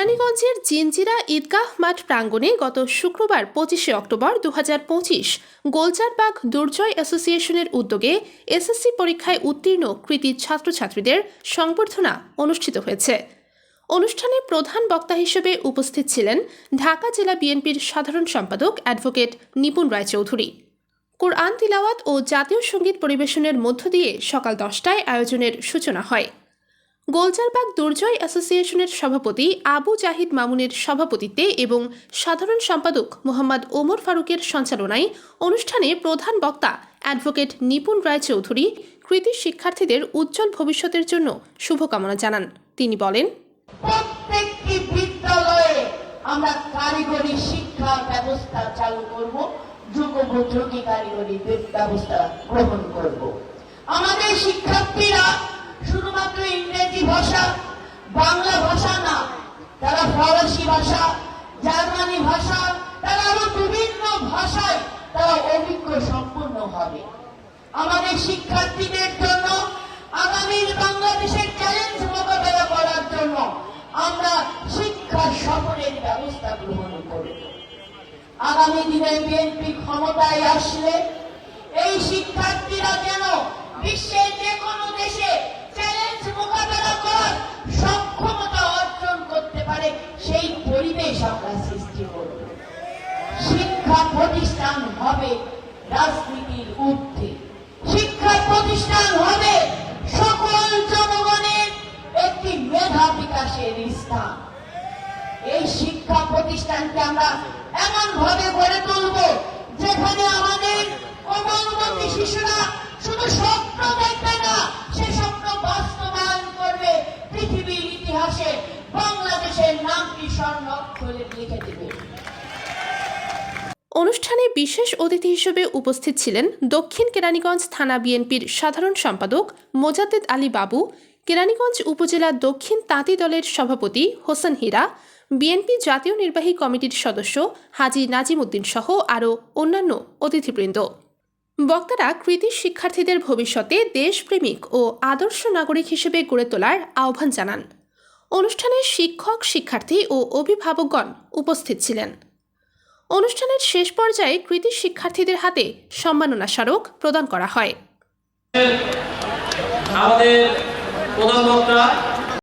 কেরানীগঞ্জের জিনজিরা ঈদগাহ মাঠ প্রাঙ্গণে গত শুক্রবার পঁচিশে অক্টোবর দু হাজার পঁচিশ গোলচারবাগ দুর্জয় অ্যাসোসিয়েশনের উদ্যোগে এসএসসি পরীক্ষায় উত্তীর্ণ কৃতি ছাত্রছাত্রীদের সংবর্ধনা অনুষ্ঠিত হয়েছে। অনুষ্ঠানে প্রধান বক্তা হিসেবে উপস্থিত ছিলেন ঢাকা জেলা বিএনপির সাধারণ সম্পাদক অ্যাডভোকেট নিপুণ রায়চৌধুরী। কোরআন তিলাওয়াত ও জাতীয় সংগীত পরিবেশনের মধ্য দিয়ে সকাল দশটায় আয়োজনের সূচনা হয়। গোলজারবাগ দুর্জয় অ্যাসোসিয়েশনের সভাপতি আবু জাহিদ মামুনের সভাপতিত্বে এবং সাধারণ সম্পাদক মোহাম্মদ ওমর ফারুকের সঞ্চালনায় অনুষ্ঠানে প্রধান বক্তা অ্যাডভোকেট নিপুণ রায় চৌধুরী কৃতি শিক্ষার্থীদের উজ্জ্বল ভবিষ্যতের জন্য শুভকামনা জানান। তিনি বলেন, প্রত্যেকটি বিদ্যালয়ে আমরা কারিগরি শিক্ষা ব্যবস্থা চালু করব কারিগরি ব্যবস্থা গ্রহণ করব। আমাদের শিক্ষার্থীরা ভাষা, বাংলা ভাষা না, তারা ফরাসি ভাষা, জার্মানি ভাষা, তারা আরও বিভিন্ন ভাষায় তারা অভিজ্ঞ সম্পূর্ণ হবে। আমাদের শিক্ষার্থীদের জন্য আগামীর বাংলাদেশের চ্যালেঞ্জ মোকাবেলা করার জন্য আমরা শিক্ষা সফরের ব্যবস্থা গ্রহণ করব। আগামী দিনে বিএনপি ক্ষমতায় আসলে এই শিক্ষার্থীরা যেন বিশ্বের আমরা সৃষ্টি করব শিক্ষা প্রতিষ্ঠান হবে রাজনীতির ঊর্ধ্বে। শিক্ষা প্রতিষ্ঠান হবে সকল জনগণের একটি মেধা বিকাশের স্থান। এই শিক্ষা প্রতিষ্ঠানকে আমরা এমন ভাবে গড়ে তুলব যেখানে আমাদের কোমলমতি শিশুরা শুধু স্বপ্ন দেবে। অনুষ্ঠানে বিশেষ অতিথি হিসেবে উপস্থিত ছিলেন দক্ষিণ কেরানীগঞ্জ থানা বিএনপির সাধারণ সম্পাদক মোজাদ্দেদ আলী বাবু, কেরানীগঞ্জ উপজেলা দক্ষিণ তাঁতি দলের সভাপতি হোসেন হীরা, বিএনপি জাতীয় নির্বাহী কমিটির সদস্য হাজি নাজিম উদ্দিন সহ আরও অন্যান্য অতিথিবৃন্দ। বক্তারা কৃতি শিক্ষার্থীদের ভবিষ্যতে দেশপ্রেমিক ও আদর্শ নাগরিক হিসেবে গড়ে তোলার আহ্বান জানান। অনুষ্ঠানে শিক্ষক, শিক্ষার্থী ও অভিভাবকগণ উপস্থিত ছিলেন। অনুষ্ঠানের শেষ পর্যায়ে কৃতি শিক্ষার্থীদের হাতে সম্মাননা স্মারক প্রদান করা হয়। আমাদের প্রধান বক্তা